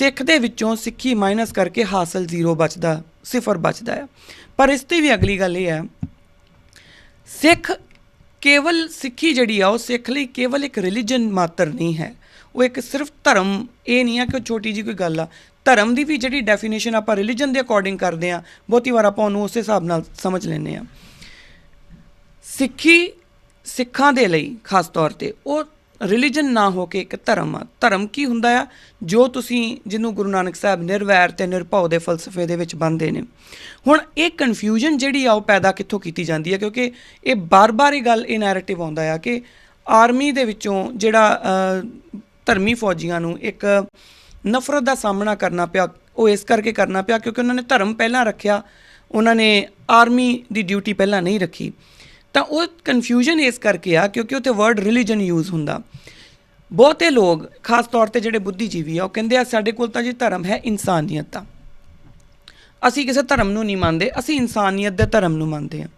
ਸਿੱਖ ਦੇ ਵਿੱਚੋਂ ਸਿੱਖੀ ਮਾਈਨਸ ਕਰਕੇ ਹਾਸਲ ਜ਼ੀਰੋ ਬਚਦਾ, ਸਿਫਰ ਬਚਦਾ ਆ। ਪਰ ਇਸ ਤੇ ਵੀ ਅਗਲੀ ਗੱਲ ਇਹ ਹੈ ਸਿੱਖ ਕੇਵਲ ਸਿੱਖੀ ਜਿਹੜੀ ਆ, ਉਹ ਸਿੱਖ ਲਈ ਕੇਵਲ ਇੱਕ ਰਿਲੀਜਨ ਮਾਤਰ ਨਹੀਂ ਹੈ। ਉਹ ਇੱਕ ਸਿਰਫ ਧਰਮ, ਇਹ ਨਹੀਂ ਆ ਕਿ ਉਹ ਛੋਟੀ ਜੀ ਕੋਈ ਗੱਲ ਆ। ਧਰਮ ਦੀ ਵੀ ਜਿਹੜੀ ਡੈਫੀਨੇਸ਼ਨ ਆਪਾਂ ਰਿਲੀਜਨ ਦੇ ਅਕੋਰਡਿੰਗ ਕਰਦੇ ਆ, ਬਹੁਤੀ ਵਾਰ ਆਪਾਂ ਉਹਨੂੰ ਉਸੇ ਹਿਸਾਬ ਨਾਲ ਸਮਝ ਲੈਂਦੇ ਆ। ਸਿੱਖੀ ਸਿੱਖਾਂ ਦੇ ਲਈ, ਖਾਸ ਤੌਰ ਤੇ, ਉਹ ਰਿਲੀਜਨ ਨਾ ਹੋ ਕੇ ਇੱਕ ਧਰਮ ਆ। ਧਰਮ ਕੀ ਹੁੰਦਾ ਆ? ਜੋ ਤੁਸੀਂ ਜਿਹਨੂੰ ਗੁਰੂ ਨਾਨਕ ਸਾਹਿਬ ਨਿਰਵੈਰ ਤੇ ਨਿਰਭਉ ਦੇ ਫਲਸਫੇ ਦੇ ਵਿੱਚ ਬੰਦੇ ਨੇ। ਹੁਣ ਇਹ ਕਨਫਿਊਜ਼ਨ ਜਿਹੜੀ ਆ ਉਹ ਪੈਦਾ ਕਿੱਥੋਂ ਕੀਤੀ ਜਾਂਦੀ ਹੈ ਕਿਉਂਕਿ ਇਹ ਬਾਰ-ਬਾਰ ਇਹ ਗੱਲ ਇਹ ਨੈਰੇਟਿਵ ਆਉਂਦਾ ਆ ਕਿ ਆਰਮੀ ਦੇ ਵਿੱਚੋਂ ਜਿਹੜਾ ਧਰਮੀ ਫੌਜੀਆਂ ਨੂੰ ਇੱਕ ਨਫ਼ਰਤ ਦਾ ਸਾਹਮਣਾ ਕਰਨਾ ਪਿਆ, ਉਹ ਇਸ ਕਰਕੇ ਕਰਨਾ ਪਿਆ ਕਿਉਂਕਿ ਉਹਨਾਂ ਨੇ ਧਰਮ ਪਹਿਲਾਂ ਰੱਖਿਆ। ਉਹਨਾਂ ਨੇ ਆਰਮੀ ਦੀ ਡਿਊਟੀ ਪਹਿਲਾਂ ਨਹੀਂ ਰੱਖੀ। ਤਾਂ ਉਹ ਕਨਫਿਊਜ਼ਨ ਇਸ ਕਰਕੇ ਆ ਕਿਉਂਕਿ ਉੱਥੇ ਵਰਡ ਰਿਲੀਜਨ ਯੂਜ਼ ਹੁੰਦਾ। ਬਹੁਤੇ ਲੋਕ, ਖਾਸ ਤੌਰ ਤੇ ਜਿਹੜੇ ਬੁੱਧੀਜੀਵੀ ਆ, ਉਹ ਕਹਿੰਦੇ ਆ, ਸਾਡੇ ਕੋਲ ਤਾਂ ਜੀ ਧਰਮ ਹੈ ਇਨਸਾਨੀਅਤ ਦਾ। ਅਸੀਂ ਕਿਸੇ ਧਰਮ ਨੂੰ ਨਹੀਂ ਮੰਨਦੇ, ਅਸੀਂ ਇਨਸਾਨੀਅਤ ਦੇ ਧਰਮ ਨੂੰ ਮੰਨਦੇ ਹਾਂ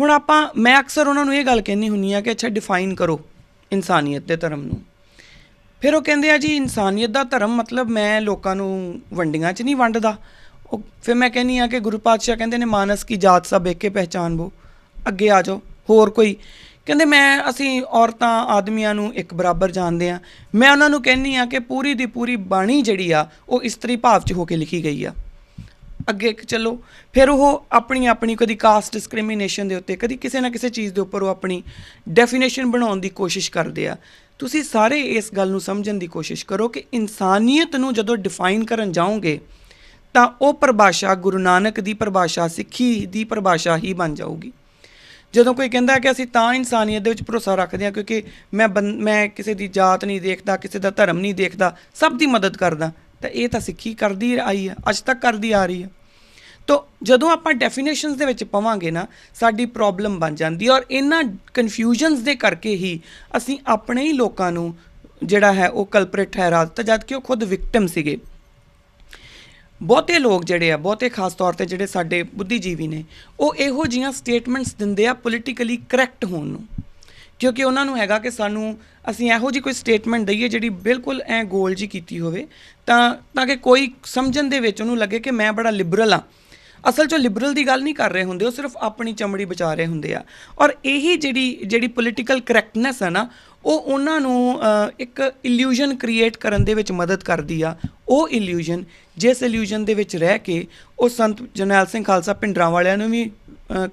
ਹੁਣ ਆਪਾਂ, ਮੈਂ ਅਕਸਰ ਉਹਨਾਂ ਨੂੰ ਇਹ ਗੱਲ ਕਹਿੰਦੀ ਹੁੰਨੀ ਆ ਕਿ ਅੱਛਾ ਡਿਫਾਈਨ ਕਰੋ ਇਨਸਾਨੀਅਤ ਦੇ ਧਰਮ ਨੂੰ। ਫਿਰ ਉਹ ਕਹਿੰਦੇ ਆ ਜੀ, ਇਨਸਾਨੀਅਤ ਦਾ ਧਰਮ ਮਤਲਬ ਮੈਂ ਲੋਕਾਂ ਨੂੰ ਵੰਡੀਆਂ 'ਚ ਨਹੀਂ ਵੰਡਦਾ। ਉਹ, ਫਿਰ ਮੈਂ ਕਹਿੰਨੀ ਆ ਕਿ ਗੁਰੂ ਪਾਤਸ਼ਾਹ ਕਹਿੰਦੇ ਨੇ, ਮਾਨਸ ਕੀ ਜਾਤ ਸਭ ਏਕੇ ਪਹਿਚਾਨਬੋ ਅੱਗੇ ਆ ਜਾਓ, ਹੋਰ ਕੋਈ। ਕਹਿੰਦੇ ਮੈਂ, ਅਸੀਂ ਔਰਤਾਂ, ਆਦਮੀਆਂ ਨੂੰ ਇੱਕ ਬਰਾਬਰ ਜਾਣਦੇ ਆ ਮੈਂ ਉਹਨਾਂ ਨੂੰ ਕਹਿੰਨੀ ਆ ਕਿ ਪੂਰੀ ਦੀ ਪੂਰੀ ਬਾਣੀ ਜਿਹੜੀ ਆ, ਉਹ ਇਸਤਰੀ ਭਾਵ 'ਚ ਹੋ ਕੇ ਲਿਖੀ ਗਈ ਆ। ਅੱਗੇ ਇੱਕ ਚੱਲੋ। ਫਿਰ ਉਹ ਆਪਣੀ ਆਪਣੀ ਕਦੀ ਕਾਸਟ ਡਿਸਕ੍ਰਿਮੀਨੇਸ਼ਨ ਦੇ ਉੱਤੇ, ਕਦੀ ਕਿਸੇ ਨਾ ਕਿਸੇ ਚੀਜ਼ ਦੇ ਉੱਪਰ ਉਹ ਆਪਣੀ ਡੈਫੀਨੇਸ਼ਨ ਬਣਾਉਣ ਦੀ ਕੋਸ਼ਿਸ਼ ਕਰਦੇ ਆ। ਤੁਸੀਂ ਸਾਰੇ ਇਸ ਗੱਲ ਨੂੰ ਸਮਝਣ ਦੀ ਕੋਸ਼ਿਸ਼ ਕਰੋ ਕਿ ਇਨਸਾਨੀਅਤ ਨੂੰ ਜਦੋਂ ਡਿਫਾਈਨ ਕਰਨ ਜਾਓਗੇ, ਤਾਂ ਉਹ ਪਰਿਭਾਸ਼ਾ ਗੁਰੂ ਨਾਨਕ ਦੀ ਪਰਿਭਾਸ਼ਾ, ਸਿੱਖੀ ਦੀ ਪਰਿਭਾਸ਼ਾ ਹੀ ਬਣ ਜਾਊਗੀ। ਜਦੋਂ ਕੋਈ ਕਹਿੰਦਾ ਕਿ ਅਸੀਂ ਤਾਂ ਇਨਸਾਨੀਅਤ ਦੇ ਵਿੱਚ ਭਰੋਸਾ ਰੱਖਦੇ ਹਾਂ ਕਿਉਂਕਿ ਮੈਂ ਬੰ- ਮੈਂ ਕਿਸੇ ਦੀ ਜਾਤ ਨਹੀਂ ਦੇਖਦਾ, ਕਿਸੇ ਦਾ ਧਰਮ ਨਹੀਂ ਦੇਖਦਾ, ਸਭ ਦੀ ਮਦਦ ਕਰਦਾ, ਤਾਂ ਇਹ ਤਾਂ ਸਿੱਖੀ ਕਰਦੀ ਆਈ ਹੈ ਅੱਜ ਤੱਕ ਕਰਦੀ ਆ ਰਹੀ ਹੈ ਤੋ ਜਦੋਂ ਆਪਾਂ ਡੈਫੀਨੇਸ਼ਨਸ ਦੇ ਵਿੱਚ ਪਵਾਂਗੇ ਨਾ, ਸਾਡੀ ਪ੍ਰੋਬਲਮ ਬਣ ਜਾਂਦੀ ਔਰ ਇਹਨਾਂ ਕਨਫਿਊਜ਼ਨਸ ਦੇ ਕਰਕੇ ਹੀ ਅਸੀਂ ਆਪਣੇ ਹੀ ਲੋਕਾਂ ਨੂੰ ਜਿਹੜਾ ਹੈ ਉਹ ਕਲਪਰੇਟ ਠਹਿਰਾ ਦਿੱਤਾ ਜਦ ਕਿ ਉਹ ਖੁਦ ਵਿਕਟਮ ਸੀਗੇ। ਬਹੁਤੇ ਲੋਕ ਜਿਹੜੇ ਆ, ਬਹੁਤੇ ਖਾਸ ਤੌਰ ਤੇ ਜਿਹੜੇ ਸਾਡੇ ਬੁੱਧੀਜੀਵੀ ਨੇ, ਉਹ ਇਹੋ ਜੀਆਂ ਸਟੇਟਮੈਂਟਸ ਦਿੰਦੇ ਆ ਪੋਲੀਟੀਕਲੀ ਕਰੈਕਟ ਹੋਣ ਨੂੰ। ਕਿਉਂਕਿ ਉਹਨਾਂ ਨੂੰ ਹੈਗਾ ਕਿ ਸਾਨੂੰ, ਅਸੀਂ ਇਹੋ ਜੀ ਕੋਈ ਸਟੇਟਮੈਂਟ ਦਈਏ ਜਿਹੜੀ ਬਿਲਕੁਲ ਐ ਗੋਲ ਜੀ ਕੀਤੀ ਹੋਵੇ, ਤਾਂ ਤਾਂ ਕਿ ਕੋਈ ਸਮਝਣ ਦੇ ਵਿੱਚ ਉਹਨੂੰ ਲੱਗੇ ਕਿ ਮੈਂ ਬੜਾ ਲਿਬਰਲ ਆ ਅਸਲ 'ਚ ਲਿਬਰਲ ਦੀ ਗੱਲ ਨਹੀਂ ਕਰ ਰਹੇ ਹੁੰਦੇ, ਉਹ ਸਿਰਫ ਆਪਣੀ ਚਮੜੀ ਬਚਾ ਰਹੇ ਹੁੰਦੇ ਆ। ਔਰ ਇਹੀ ਜਿਹੜੀ ਜਿਹੜੀ ਪੋਲੀਟੀਕਲ ਕਰੈਕਟਨੈਸ ਹੈ ਨਾ, ਉਹ ਉਹਨਾਂ ਨੂੰ ਇੱਕ ਇਲੂਜਨ ਕ੍ਰੀਏਟ ਕਰਨ ਦੇ ਵਿੱਚ ਮਦਦ ਕਰਦੀ ਆ। ਉਹ ਇਲੂਜਨ ਜਿਸ ਇਲੂਜਨ ਦੇ ਵਿੱਚ ਰਹਿ ਕੇ ਉਹ ਸੰਤ ਜਰਨੈਲ ਸਿੰਘ ਖਾਲਸਾ ਪਿੰਡਰਾਂ ਵਾਲਿਆਂ ਨੂੰ ਵੀ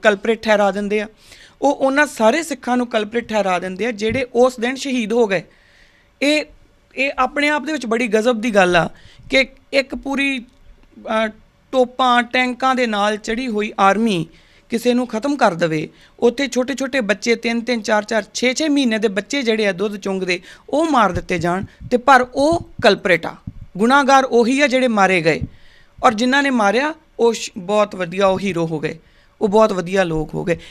ਕਲਪਰੇਟ ਠਹਿਰਾ ਦਿੰਦੇ ਆ। ਉਹ ਉਹਨਾਂ ਸਾਰੇ ਸਿੱਖਾਂ ਨੂੰ ਕਲਪਰੇਟ ਠਹਿਰਾ ਦਿੰਦੇ ਆ, ਜਿਹੜੇ ਉਸ ਦਿਨ ਸ਼ਹੀਦ ਹੋ ਗਏ। ਇਹ ਇਹ ਆਪਣੇ ਆਪ ਦੇ ਵਿੱਚ ਬੜੀ ਗਜ਼ਬ ਦੀ ਗੱਲ ਆ ਕਿ ਇੱਕ ਪੂਰੀ ਟੋਪਾਂ ਟੈਂਕਾਂ ਦੇ ਨਾਲ ਚੜੀ ਹੋਈ ਆਰਮੀ ਕਿਸੇ ਨੂੰ ਖਤਮ ਕਰ ਦਵੇ। ਉੱਥੇ ਛੋਟੇ ਛੋਟੇ ਬੱਚੇ 3 3 4 4 6 6 ਮਹੀਨੇ ਦੇ ਬੱਚੇ ਜਿਹੜੇ ਆ ਦੁੱਧ ਚੁੰਗਦੇ, ਉਹ ਮਾਰ ਦਿੱਤੇ ਜਾਣ ਤੇ ਪਰ ਉਹ ਕਲਪਰੇਟ ਆ। ਗੁਨਾਹਗਾਰ ਉਹੀ ਆ ਜਿਹੜੇ ਮਾਰੇ ਗਏ। ਔਰ ਜਿਨ੍ਹਾਂ ਨੇ ਮਾਰਿਆ, ਉਹ ਸ਼- ਬਹੁਤ ਵਧੀਆ ਉਹ ਹੀਰੋ ਹੋ ਗਏ। ਉਹ ਬਹੁਤ ਵਧੀਆ ਲੋਕ ਹੋ ਗਏ।